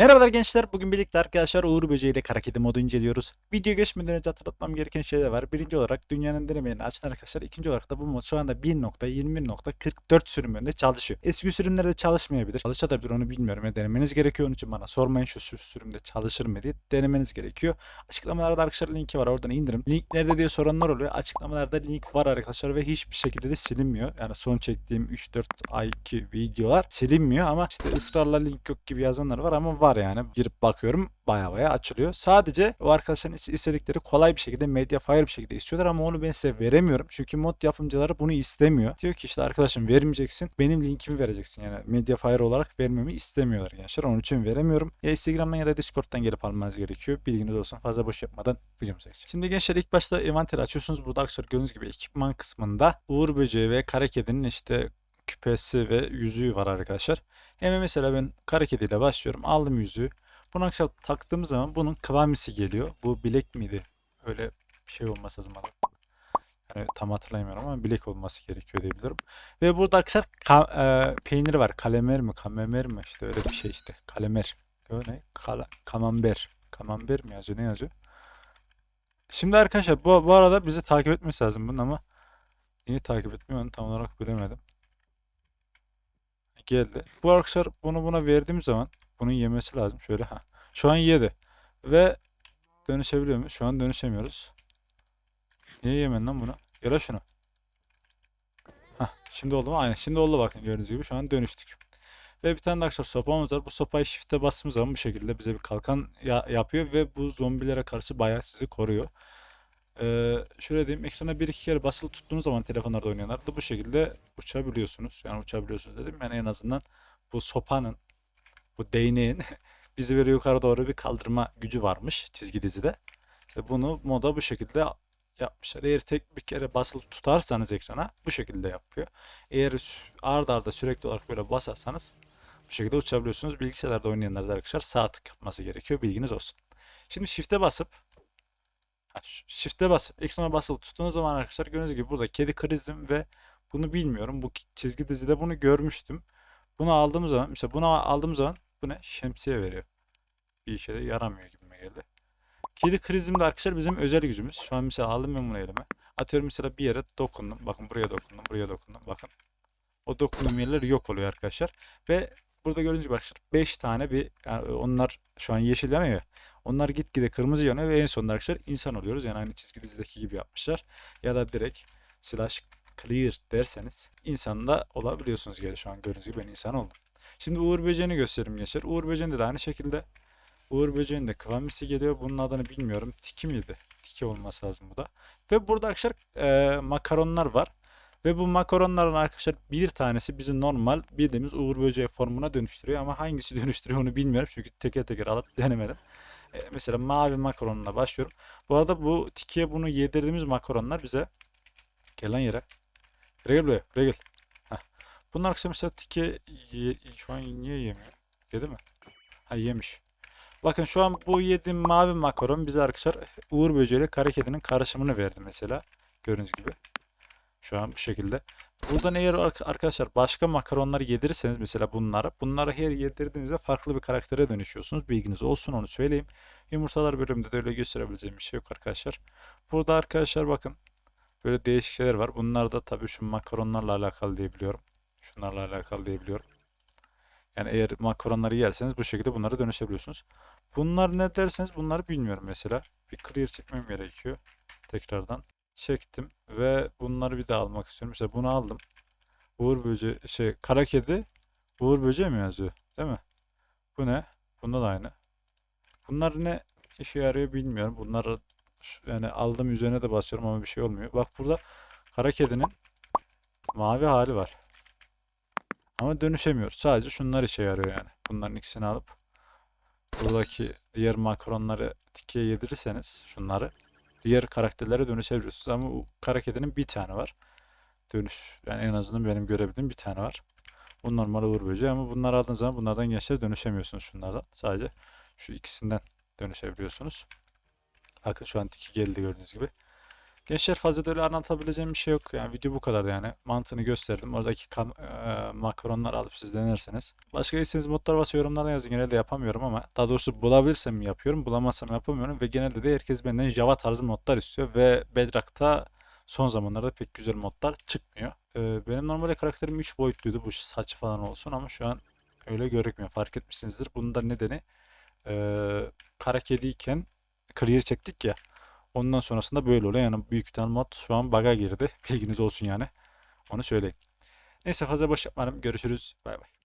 Merhabalar gençler. Bugün birlikte arkadaşlar Uğur Böceği ile Kara Kedi modu inceliyoruz. Video geçmeden önce hatırlatmam gereken şeyler var. Birinci olarak dünyanın denemelerini açın arkadaşlar. İkinci olarak da bu mod şu anda 1.21.44 sürümünde çalışıyor. Eski sürümlerde çalışmayabilir. Çalışabilir onu bilmiyorum. Ya, denemeniz gerekiyor. Onun için bana sormayın şu, şu sürümde çalışır mı diye. Denemeniz gerekiyor. Açıklamalarda arkadaşlar linki var. Oradan indirin. Link nerede diye soranlar oluyor. Açıklamalarda link var arkadaşlar ve hiçbir şekilde de silinmiyor. Yani son çektiğim 3-4 ayki videolar silinmiyor ama işte ısrarla link yok gibi yazanlar var ama var yani. Girip bakıyorum baya baya açılıyor. Sadece o arkadaşların is- istedikleri kolay bir şekilde Mediafire bir şekilde istiyorlar ama onu ben size veremiyorum. Çünkü mod yapımcıları bunu istemiyor. Diyor ki işte arkadaşım vermeyeceksin. Benim linkimi vereceksin. Yani Mediafire olarak vermemi istemiyorlar gençler. Onun için veremiyorum. Ya Instagram'dan ya da Discord'dan gelip almanız gerekiyor. Bilginiz olsun. Fazla boş yapmadan videomuza geçelim. Şimdi gençler ilk başta envanteri açıyorsunuz. Burada arkadaşlar gördüğünüz gibi ekipman kısmında Uğur Böceği ve Kara Kedi'nin işte küpesi ve yüzüğü var arkadaşlar. Hemen mesela ben kara kediyle başlıyorum. Aldım yüzüğü. Bunu akşam taktığım zaman bunun kıvamisi geliyor. Bu bilek miydi? Öyle bir şey olması lazım. Yani tam hatırlayamıyorum ama bilek olması gerekiyor diyebilirim. Ve burada arkadaşlar ka- e, peyniri var. Kalemer mi? Kamemer mi? İşte öyle bir şey işte. Kalemer. O ne? Kala, kamember. Kamember mi yazıyor? Ne yazıyor? Şimdi arkadaşlar bu, bu arada bizi takip etmesi lazım bunun ama niye takip etmiyor onu tam olarak bilemedim. Geldi. Bu arkadaşlar bunu buna verdiğim zaman bunun yemesi lazım. Şöyle ha. Şu an yedi. Ve dönüşebiliyor muyuz? Şu an dönüşemiyoruz. Niye yemen lan bunu? Yara şunu. Hah, şimdi oldu mu? Aynen. Şimdi oldu bakın gördüğünüz gibi. Şu an dönüştük. Ve bir tane de arkadaşlar sopamız var. Bu sopayı shift'e bastığımız zaman bu şekilde bize bir kalkan ya- yapıyor ve bu zombilere karşı bayağı sizi koruyor. Ee, şöyle diyeyim ekrana bir iki kere basılı tuttuğunuz zaman telefonlarda oynayanlar da bu şekilde uçabiliyorsunuz. Yani uçabiliyorsunuz dedim. Yani en azından bu sopanın, bu değneğin bizi böyle yukarı doğru bir kaldırma gücü varmış çizgi dizide. İşte bunu moda bu şekilde yapmışlar. Eğer tek bir kere basılı tutarsanız ekrana bu şekilde yapıyor. Eğer ard arda sürekli olarak böyle basarsanız bu şekilde uçabiliyorsunuz. Bilgisayarlarda oynayanlar da arkadaşlar sağ tık yapması gerekiyor. Bilginiz olsun. Şimdi shift'e basıp Shift'e basıp ekrana basılı tuttuğunuz zaman arkadaşlar gördüğünüz gibi burada kedi krizim ve bunu bilmiyorum. Bu çizgi dizide bunu görmüştüm. Bunu aldığım zaman mesela bunu aldığım zaman bu ne? Şemsiye veriyor. Bir işe de yaramıyor gibime geldi. Kedi krizim de arkadaşlar bizim özel gücümüz. Şu an mesela aldım ben bunu elime. Atıyorum mesela bir yere dokundum. Bakın buraya dokundum, buraya dokundum. Bakın. O dokunduğum yerler yok oluyor arkadaşlar. Ve burada gördüğünüz gibi arkadaşlar 5 tane bir yani onlar şu an yeşil yanıyor ya. Onlar gitgide kırmızı yanıyor ve en sonunda arkadaşlar insan oluyoruz. Yani aynı çizgi dizideki gibi yapmışlar. Ya da direkt slash clear derseniz insan da olabiliyorsunuz gibi şu an gördüğünüz gibi ben insan oldum. Şimdi Uğur Böceğini göstereyim gençler. Uğur Böceğinde de aynı şekilde Uğur Böceğinin de kıvamisi geliyor. Bunun adını bilmiyorum. Tiki miydi? Tiki olması lazım bu da. Ve burada arkadaşlar e, makaronlar var. Ve bu makaronların arkadaşlar bir tanesi bizi normal bildiğimiz Uğur Böceği formuna dönüştürüyor. Ama hangisi dönüştürüyor onu bilmiyorum. Çünkü teker teker alıp denemedim. E, mesela mavi makaronla başlıyorum. Bu arada bu tikiye bunu yedirdiğimiz makaronlar bize gel lan yere. Gel buraya. Heh. Bunlar arkadaşlar mesela tike şu an niye yemiyor? Yedi mi? Ha yemiş. Bakın şu an bu yediğim mavi makaron bize arkadaşlar Uğur Böceği ile Kara Kedi'nin karışımını verdi mesela. Gördüğünüz gibi. Şu an bu şekilde. Buradan eğer ark- arkadaşlar başka makaronları yedirirseniz mesela bunları, bunları her yedirdiğinizde farklı bir karaktere dönüşüyorsunuz. Bilginiz olsun onu söyleyeyim. Yumurtalar bölümünde de öyle gösterebileceğim bir şey yok arkadaşlar. Burada arkadaşlar bakın böyle değişik şeyler var. Bunlar da tabii şu makaronlarla alakalı diyebiliyorum. Şunlarla alakalı diyebiliyorum. Yani eğer makaronları yerseniz bu şekilde bunlara dönüşebiliyorsunuz. Bunlar ne derseniz bunları bilmiyorum mesela. Bir clear çekmem gerekiyor. Tekrardan çektim ve bunları bir daha almak istiyorum. Mesela bunu aldım. Uğur böceği şey kara kedi Uğur böceği mi yazıyor? Değil mi? Bu ne? Bunda da aynı. Bunlar ne işe yarıyor bilmiyorum. Bunları yani aldım üzerine de basıyorum ama bir şey olmuyor. Bak burada kara kedinin mavi hali var. Ama dönüşemiyoruz. Sadece şunlar işe yarıyor yani. Bunların ikisini alıp buradaki diğer makaronları tikiye yedirirseniz şunları diğer karakterlere dönüşebiliyorsunuz. Ama bu kara kedinin bir tane var. Dönüş. Yani en azından benim görebildiğim bir tane var. Bu normal uğur böceği ama bunları aldığınız zaman bunlardan gençler dönüşemiyorsunuz şunlardan. Sadece şu ikisinden dönüşebiliyorsunuz. Bakın şu an tiki geldi gördüğünüz gibi. Gençler fazla da öyle anlatabileceğim bir şey yok. Yani video bu kadar yani. Mantığını gösterdim. Oradaki kan, e, makaronları alıp siz denersiniz. Başka istediğiniz modlar varsa yorumlara yazın. Genelde yapamıyorum ama daha doğrusu bulabilirsem yapıyorum. Bulamazsam yapamıyorum ve genelde de herkes benden Java tarzı modlar istiyor ve Bedrock'ta son zamanlarda pek güzel modlar çıkmıyor. E, benim normalde karakterim 3 boyutluydu bu saç falan olsun ama şu an öyle görünmüyor. Fark etmişsinizdir. Bunun da nedeni e, kara kediyken clear çektik ya. Ondan sonrasında böyle oluyor. Yani büyük ihtimal mod şu an bug'a girdi. Bilginiz olsun yani. Onu söyleyeyim. Neyse fazla boş yapmadım. Görüşürüz. Bay bay.